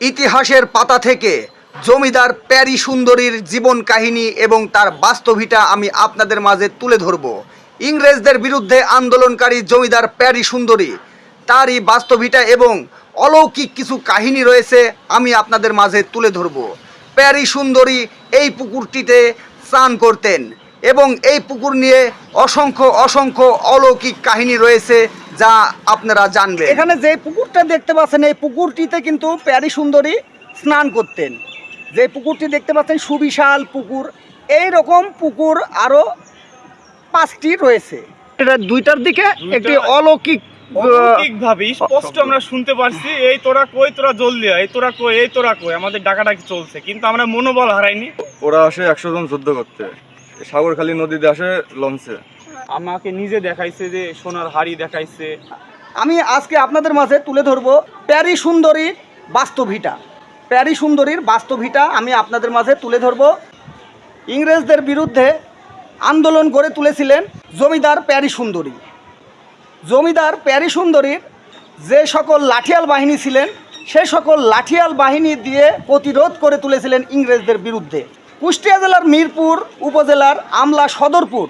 ইতিহাসের পাতা থেকে জমিদার প্যারি সুন্দরীর জীবন কাহিনী এবং তার বাস্তবিটা আমি আপনাদের মাঝে তুলে ধরব। ইংরেজদের বিরুদ্ধে আন্দোলনকারী জমিদার প্যারি সুন্দরী, তারই বাস্তবিটা এবং অলৌকিক কিছু কাহিনী রয়েছে আমি আপনাদের মাঝে তুলে ধরব। প্যারি সুন্দরী এই পুকুরটিতে স্নান করতেন এবং এই পুকুর নিয়ে অসংখ্য অসংখ্য অলৌকিক কাহিনী রয়েছে যা আপনারা জানবেন এখানে যে পুকুরটা দেখতে পাচ্ছেন এই পুকুরটিতে কিন্তু প্যারি সুন্দরী স্নান করতেন। যে পুকুরটি দেখতে পাচ্ছেন সুবিশাল পুকুর। এই রকম পুকুর আরও পাঁচটি রয়েছে। এটা দুইটার দিকে একটি অলৌকিক অলৌকিক ভাবে স্পষ্ট আমরা শুনতে পারছি এই তোরা কই তোরা জলদি এই তোরা কই এই তোরা কই? আমাদের ডাকাডাকি চলছে কিন্তু আমরা মনোবল হারাইনি। ওরা আসে একশো জন যুদ্ধ করতে। সাগরখালী নদীতে আসে লঞ্চে। আমাকে নিজে দেখাইছে যে সোনার হাড়ি দেখাইছে। আমি আজকে আপনাদের মাঝে তুলে ধরবো প্যারি সুন্দরীর বাস্তবিটা প্যারি সুন্দরীর বাস্তবিটা আমি আপনাদের মাঝে তুলে ধরবো। ইংরেজদের বিরুদ্ধে আন্দোলন গড়ে তুলেছিলেন জমিদার প্যারি সুন্দরী। জমিদার প্যারি সুন্দরীর যে সকল লাঠিয়াল বাহিনী ছিলেন, সে সকল লাঠিয়াল বাহিনী দিয়ে প্রতিরোধ করে তুলেছিলেন ইংরেজদের বিরুদ্ধে। কুষ্টিয়া জেলার মিরপুর উপজেলার আমলা সদরপুর।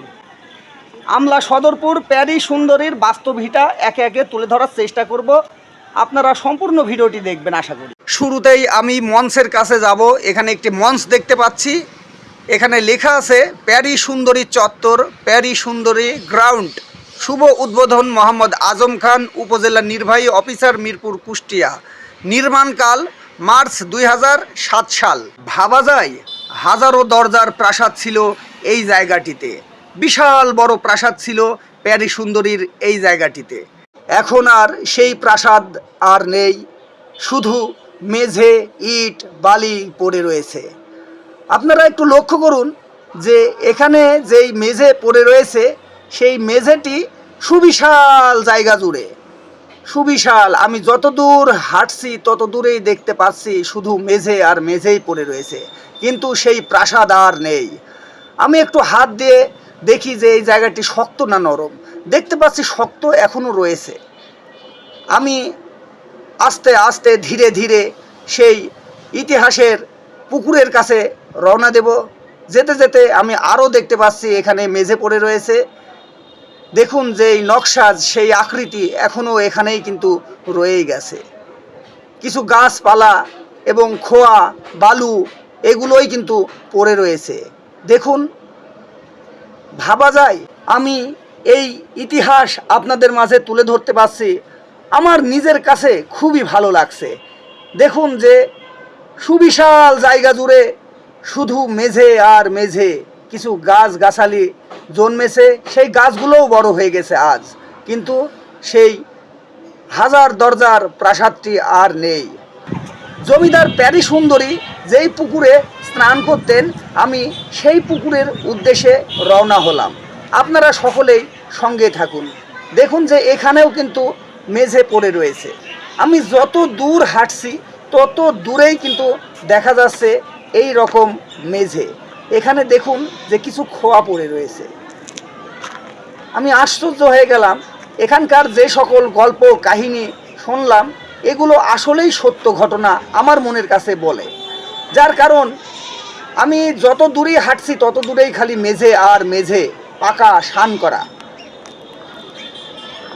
আমলা সদরপুর, প্যারি সুন্দরীর বাস্তবিটা একে একে তুলে ধরার চেষ্টা করব। আপনারা সম্পূর্ণ ভিডিওটি দেখবেন, আশা করি। শুরুতেই আমি মঞ্চের কাছে যাব। এখানে একটি মঞ্চ দেখতে পাচ্ছি। এখানে লেখা আছে, প্যারি সুন্দরী চত্বর, প্যারি সুন্দরী গ্রাউন্ড। শুভ উদ্বোধন মোহাম্মদ আজম খান, উপজেলা নির্বাহী অফিসার মিরপুর, কুষ্টিয়া। নির্মাণকাল মার্চ দুই হাজার সাত সাল। ভাবা যায়, হাজারো দরজার প্রাসাদ ছিল এই জায়গাটিতে। বিশাল বড় প্রাসাদ ছিল প্যারি সুন্দরীর এই জায়গাটিতে। এখন আর সেই প্রাসাদ আর নেই, শুধু মেঝে, ইট, বালি পড়ে রয়েছে। আপনারা একটু লক্ষ্য করুন যে এখানে যেই মেঝে পড়ে রয়েছে, সেই মেঝেটি সুবিশাল জায়গা জুড়ে। সুবিশাল, আমি যত দূর হাঁটছি তত দূরেই দেখতে পাচ্ছি শুধু মেঝে আর মেঝেই পড়ে রয়েছে, কিন্তু সেই প্রাসাদ আর নেই। আমি একটু হাত দিয়ে দেখি যে এই জায়গাটি শক্ত না নরম। দেখতে পাচ্ছি শক্ত এখনও রয়েছে। আমি আস্তে আস্তে ধীরে ধীরে সেই ইতিহাসের পুকুরের কাছে রওনা দেব। যেতে যেতে আমি আরও দেখতে পাচ্ছি এখানে মেঝে পড়ে রয়েছে। দেখুন যে এই নকশাজ সেই আকৃতি এখনও এখানেই কিন্তু রয়েই গেছে। কিছু গাছপালা এবং খোয়া, বালু এগুলোই কিন্তু পড়ে রয়েছে। দেখুন ভাবা যায়। আমি এই ইতিহাস আপনাদের মাঝে তুলে ধরতে পারছি। আমার নিজের কাছে খুবই ভালো লাগছে। দেখুন যে সুবিশাল জায়গা জুড়ে শুধু মেঝে আর মেঝে কিছু গাছ গাছালি জন্মেছে। সেই গাছগুলোও বড় হয়ে গেছে আজ। কিন্তু সেই হাজার দরজার প্রাসাদটি আর নেই। জমিদার প্যারি সুন্দরী যেই পুকুরে স্নান করতেন, আমি সেই পুকুরের উদ্দেশ্যে রওনা হলাম। আপনারা সকলেই সঙ্গে থাকুন। দেখুন যে এখানেও কিন্তু মেঝে পড়ে রয়েছে। আমি যত দূর হাঁটছি, তত দূরেই কিন্তু দেখা যাচ্ছে এই রকম মেঝে। এখানে দেখুন যে কিছু খোয়া পড়ে রয়েছে। আমি আশ্চর্য হয়ে গেলাম। এখানকার যে সকল গল্প, কাহিনী শুনলাম এগুলো আসলেই সত্য ঘটনা আমার মনের কাছে বলে। যার কারণ আমি যত দূরেই হাঁটছি তত দূরেই খালি মেঝে আর মেঝে পাকা শান করা।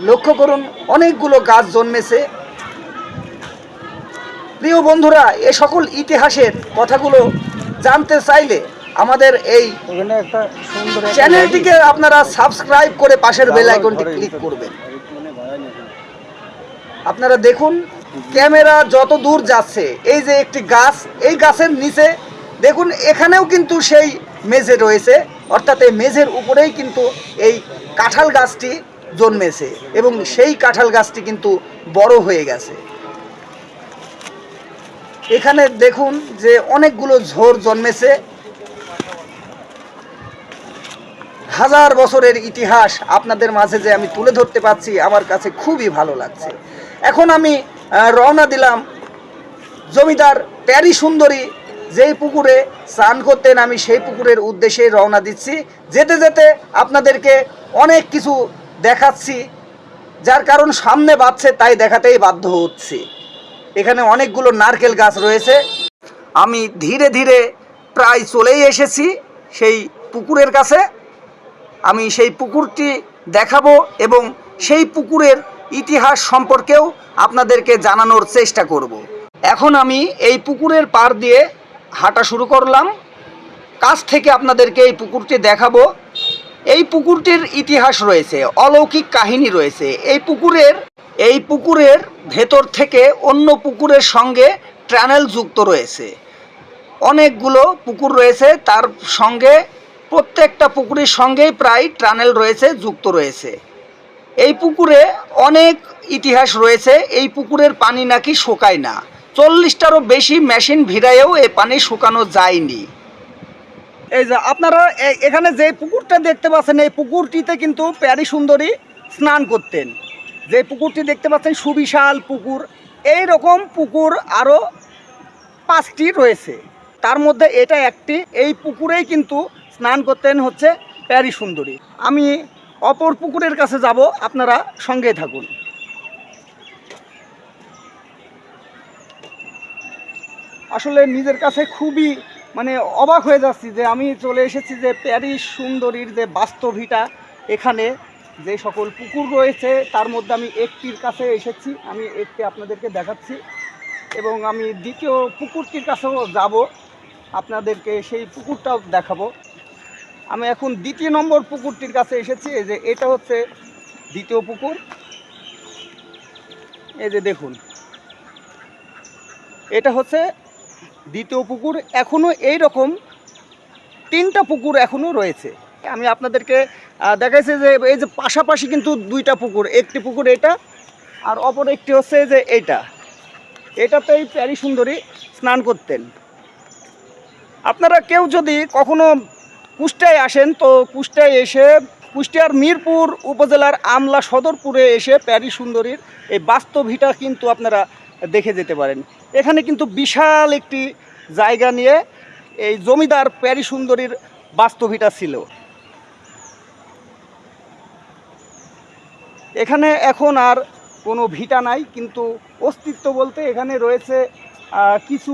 লক্ষ্য করুন অনেকগুলো গাছ জন্মেছে। প্রিয় বন্ধুরা এ সকল ইতিহাসের কথাগুলো জানতে চাইলে আমাদের এই চ্যানেলটিকে আপনারা সাবস্ক্রাইব করে পাশের বেল আইকনটি ক্লিক করবেন। আপনারা দেখুন ক্যামেরা যত দূর যাচ্ছে, এই যে একটি গাছ, এই গাছের নিচে দেখুন, এখানেও কিন্তু সেই মেঝে রয়েছে, অর্থাৎ এই মেঝের উপরেই কিন্তু এই কাঁঠাল গাছটি জন্মেছে এবং সেই কাঁঠাল গাছটি কিন্তু বড় হয়ে গেছে। এখানে দেখুন যে অনেকগুলো ঝোর জন্মেছে। হাজার বছরের ইতিহাস আপনাদের মাঝে যে আমি তুলে ধরতে পারছি, আমার কাছে খুবই ভালো লাগছে। এখন আমি রওনা দিলাম। জমিদার প্যারি সুন্দরী, যেই পুকুরে স্নান করতেন, আমি সেই পুকুরের উদ্দেশ্যে রওনা দিচ্ছি। যেতে যেতে আপনাদেরকে অনেক কিছু দেখাচ্ছি, যার কারণ সামনে বাড়ছে তাই দেখাতেই বাধ্য হচ্ছি। এখানে অনেকগুলো নারকেল গাছ রয়েছে। আমি ধীরে ধীরে প্রায় চলেই এসেছি সেই পুকুরের কাছে। আমি সেই পুকুরটি দেখাবো এবং সেই পুকুরের ইতিহাস সম্পর্কেও আপনাদেরকে জানানোর চেষ্টা করব। এখন আমি এই পুকুরের পার দিয়ে হাঁটা শুরু করলাম। কাছ থেকে আপনাদেরকে এই পুকুরটি দেখাবো। এই পুকুরটির ইতিহাস রয়েছে, অলৌকিক কাহিনী রয়েছে। এই পুকুরের এই পুকুরের ভেতর থেকে অন্য পুকুরের সঙ্গে ট্যানেল যুক্ত রয়েছে। অনেকগুলো পুকুর রয়েছে, তার সঙ্গে প্রত্যেকটা পুকুরের সঙ্গেই প্রায় টানেল রয়েছে, যুক্ত রয়েছে। এই পুকুরে অনেক ইতিহাস রয়েছে, এই পুকুরের পানি নাকি শুকায় না। চল্লিশটারও বেশি মেশিন ভিড়ায়েও এই পানি শুকানো যায়নি। এই যে আপনারা এখানে যে পুকুরটা দেখতে পাচ্ছেন, এই পুকুরটিতে কিন্তু প্যারি সুন্দরী স্নান করতেন। যে পুকুরটি দেখতে পাচ্ছেন, সুবিশাল পুকুর, এই রকম পুকুর আরও পাঁচটি রয়েছে। তার মধ্যে এটা একটি, এই পুকুরেই কিন্তু স্নান করতেন হচ্ছে প্যারি সুন্দরী। আমি অপর পুকুরের কাছে যাব, আপনারা সঙ্গে থাকুন। আসলে নিজের কাছে খুবই মানে অবাক হয়ে যাচ্ছি যে আমি চলে এসেছি যে প্যারিস সুন্দরীর যে বাস্তবিটা এখানে, যে সকল পুকুর রয়েছে, তার মধ্যে আমি একটির কাছে এসেছি, আমি একটি আপনাদেরকে দেখাচ্ছি। এবং আমি দ্বিতীয় পুকুরটির কাছেও যাব, আপনাদেরকে সেই পুকুরটাও দেখাবো। আমি এখন দ্বিতীয় নম্বর পুকুরটির কাছে এসেছি, এই যে এটা হচ্ছে দ্বিতীয় পুকুর। এই যে দেখুন, এটা হচ্ছে দ্বিতীয় পুকুর। এখনও এই রকম তিনটা পুকুর এখনও রয়েছে। আমি আপনাদেরকে দেখাইছি যে এই যে পাশাপাশি কিন্তু দুইটা পুকুর, একটি পুকুর এটা আর অপর একটি হচ্ছে যে এইটা। এটাতেই প্যারি সুন্দরী স্নান করতেন। আপনারা কেউ যদি কখনো কুষ্টায় আসেন তো কুষ্টায় এসে কুষ্টিয়ার মিরপুর উপজেলার আমলা সদরপুরে এসে প্যারি সুন্দরীর এই বাস্তবিটা কিন্তু আপনারা দেখে যেতে পারেন। এখানে কিন্তু বিশাল একটি জায়গা নিয়ে এই জমিদার প্যারি সুন্দরীর বাস্তবিটা ছিল। এখানে এখন আর কোনো ভিটা নাই, কিন্তু অস্তিত্ব বলতে এখানে রয়েছে কিছু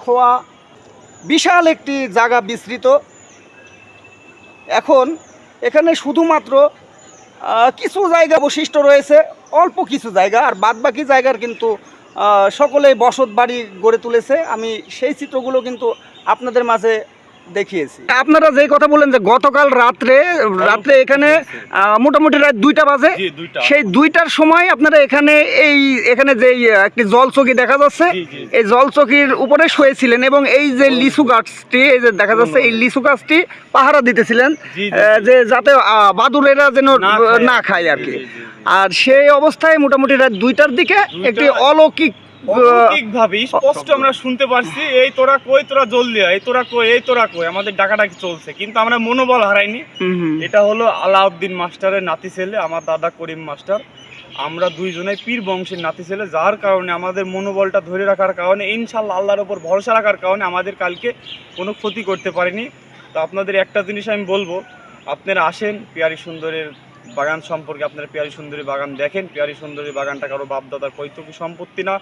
খোয়া, বিশাল একটি জায়গা বিস্তৃত। এখন এখানে শুধুমাত্র কিছু জায়গা বৈশিষ্ট্য রয়েছে, অল্প কিছু জায়গা, আর বাদবাকি জায়গার কিন্তু সকলেই বসত বাড়ি গড়ে তুলেছে। আমি সেই চিত্রগুলো কিন্তু আপনাদের মাঝে দেখিয়েছি। আপনারা যেই কথা বললেন যে গতকাল রাত্রে রাত্রে এখানে মোটামুটি রাত দুইটা বাজে। সেই দুইটার সময় আপনারা এখানে এই এখানে যে একটি জলচকি দেখা যাচ্ছে। এই জলচকির উপরে শুয়েছিলেন এবং এই যে লিচু গাছটি এই যে দেখা যাচ্ছে এই লিচু গাছটি পাহারা দিতেছিলেন যে যাতে আহ, বাদুড়েরা যেন না খায়। আর কি। আর সেই অবস্থায় মোটামুটি রাত দুইটার দিকে একটি অলৌকিক আহ, অলৌকিক ভাবে স্পষ্ট আমরা শুনতে পারছি এই তোরা কই তোরা জলদি এই তোরা কই এই তোরা কই আমাদের ডাকাডাকি চলছে। কিন্তু আমরা মনোবল হারাইনি। এটা হলো আলাউদ্দিন মাস্টারের নাতি ছেলে আমার দাদা করিম মাস্টার। আমরা দুইজনে পীর বংশের নাতি ছেলে যার কারণে আমাদের মনোবলটা ধরে রাখার কারণে ইনশাল্লাহ আল্লাহর ওপর ভরসা রাখার কারণে আমাদের কালকে কোনো ক্ষতি করতে পারেনি। তো আপনাদের একটা জিনিস আমি বলব আপনারা আসেন পিয়ারি সুন্দরের বাগান সম্পর্কে আপনারা পিয়ারি সুন্দরী বাগান দেখেন পিয়ারি সুন্দরী বাগানটা কারও বাপদাদার পৈতৃক সম্পত্তি না।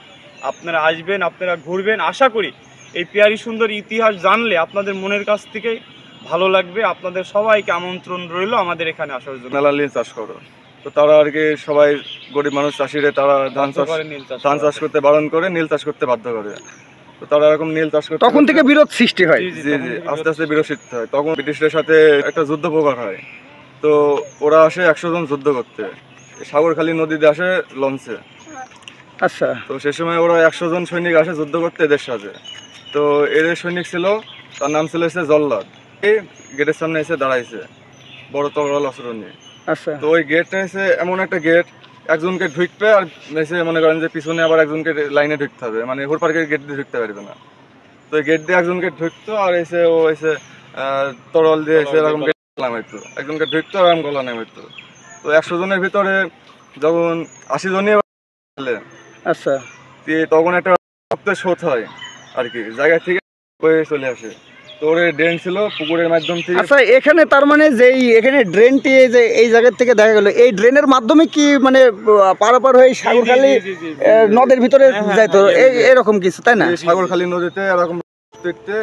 আপনারা আসবেন আপনারা ঘুরবেন আশা করি এই পিয়ারি সুন্দর ইতিহাস জানলে আপনাদের মনের কাছ থেকে ভালো লাগবে। আপনাদের সবাইকে আমন্ত্রণ রইল আমাদের এখানে আসার জন্য। মেলা নীল চাষ করো। তো তারা আর কি সবাই গরিব মানুষ চাষিরে তারা ধান চাষ করে নীল চাষ ধান চাষ করতে বারণ করে নীল চাষ করতে বাধ্য করে। তো তারা এরকম নীল চাষ করতে তখন থেকে বিরোধ সৃষ্টি হয়। জি, জি আস্তে আস্তে বিরসিত হয়। তখন ব্রিটিশদের সাথে একটা যুদ্ধ প্রকার হয়। তো ওরা আসে একশো জন যুদ্ধ করতে। সাগরখালী নদীতে আসে লঞ্চে আচ্ছা। তো সে সময় ওরা একশো জন সৈনিক আসে যুদ্ধ করতে এদের সাথে। তো এদের সৈনিক ছিল তার নাম ছিল এসে জল্লাদ। এই গেটের সামনে এসে দাঁড়াইছে বড় তরল অস্ত্র নিয়ে। আচ্ছা। তো ওই গেটটা এসে এমন একটা গেট একজনকে ঢুকবে আর এসে মনে করেন যে পিছনে আবার একজনকে লাইনে ঢুকতে হবে মানে হুর পার্কের গেট দিয়ে ঢুকতে পারবে না। তো গেট দিয়ে একজনকে ঢুকতো আর এসে ও এসে তরল দিয়ে এসে এরকম গলা নামাইতো একজনকে ঢুকতো এরকম গলা নামাইতো তো একশো জনের ভিতরে যখন আশি জনই আচ্ছা। তখন একটা রক্তের স্রোত হয় আর কি জায়গা থেকে বয়ে চলে আসে। তো ড্রেন ছিল পুকুরের মাধ্যম থেকে। আচ্ছা এখানে তার মানে যেই এখানে ড্রেনটি এই যে এই জায়গার থেকে দেখা গেল এই ড্রেনের মাধ্যমে কি মানে পারাপার হয়ে সাগরখালি নদের ভিতরে হ্যাঁ, হ্যাঁ, যাইতো? হ্যাঁ, এই এরকম কিছু তাই না? সাগরখালী নদীতে এরকম দেখতে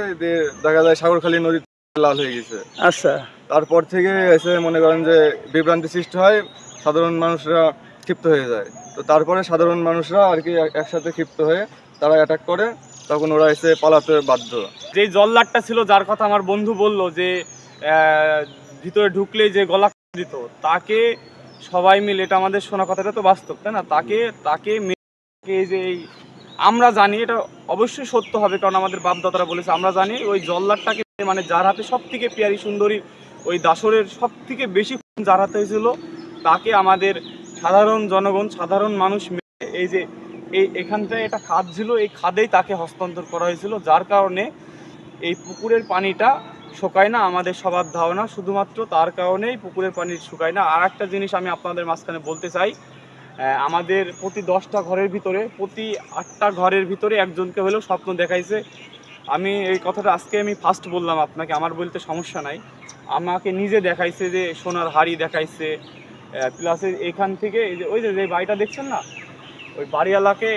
দেখা যায় সাগরখালী নদী লাল হয়ে গেছে। আচ্ছা। তারপর থেকে এসে মনে করেন যে বিভ্রান্তি সৃষ্টি হয়, সাধারণ মানুষরা ক্ষিপ্ত হয়ে যায়। তো তারপরে সাধারণ মানুষরা আর কি একসাথে ক্ষিপ্ত হয়ে তারা অ্যাটাক করে, তখন ওরা এসে পালাতে বাধ্য। যেই জল্লাদটা ছিল, যার কথা আমার বন্ধু বলল যে ভিতরে ঢুকলেই যে গলা দিত, তাকে সবাই মিলে, এটা আমাদের শোনা কথাটা তো বাস্তব, তাই না? তাকে তাকে যে এই আমরা জানি, এটা অবশ্যই সত্য হবে, কারণ আমাদের বাপদাদারা বলেছে, আমরা জানি ওই জল্লাদটাকে মানে যার হাতে সব থেকে পেয়ারি সুন্দরী ওই দাসরের সব থেকে বেশি খুন যার হাতে হয়েছিল, তাকে আমাদের সাধারণ জনগণ, সাধারণ মানুষ এই যে এই এখানটায় একটা খাদ ছিল, এই খাদেই তাকে হস্তান্তর করা হয়েছিল, যার কারণে এই পুকুরের পানিটা শুকায় না আমাদের সবার ধারণা, শুধুমাত্র তার কারণেই পুকুরের পানি শুকায় না। আর একটা জিনিস আমি আপনাদের মাঝখানে বলতে চাই আমাদের প্রতি দশটা ঘরের ভিতরে, প্রতি আটটা ঘরের ভিতরে একজনকে হলেও স্বপ্ন দেখাইছে আমি এই কথাটা আজকে আমি ফার্স্ট বললাম আপনাকে, আমার বলতে সমস্যা নাই। আমাকে নিজে দেখাইছে যে সোনার হাড়ি দেখাইছে প্লাস এখান থেকে ওই যে বাড়িটা দেখছেন না? ওই বাড়িওয়ালাকে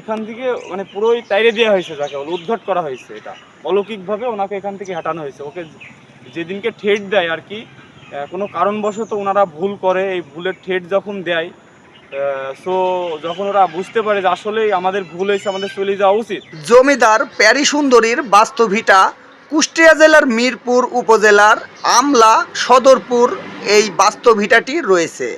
এখান থেকে মানে পুরোই তাইরে দেওয়া হয়েছে যাকে উদ্ঘাট করা হয়েছে এটা। অলৌকিকভাবে ওনাকে এখান থেকে হাঁটানো হয়েছে। ওকে যেদিনকে ঠেট দেয় আর কি কোনো কারণবশত ওনারা ভুল করে, এই ভুলের ঠেট যখন দেয় সো যখন ওরা বুঝতে পারে যে আসলেই আমাদের ভুল হয়েছে, আমাদের চলে যাওয়া উচিত। জমিদার প্যারি সুন্দরীর বাস্তভিটা কুষ্টিয়া জেলার মিরপুর উপজেলার আমলা সদরপুর এই বাস্তভিটাটি রয়েছে।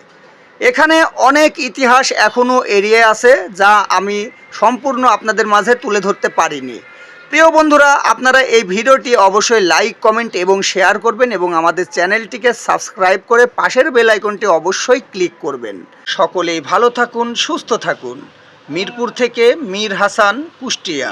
এখানে অনেক ইতিহাস এখনও এড়িয়ে আছে, যা আমি সম্পূর্ণ আপনাদের মাঝে তুলে ধরতে পারিনি। প্রিয় বন্ধুরা, আপনারা এই ভিডিওটি অবশ্যই লাইক কমেন্ট এবং শেয়ার করবেন এবং আমাদের চ্যানেলটিকে সাবস্ক্রাইব করে পাশের বেল আইকনটি অবশ্যই ক্লিক করবেন। সকলেই ভালো থাকুন, সুস্থ থাকুন। মিরপুর থেকে মীর হাসান, কুষ্টিয়া।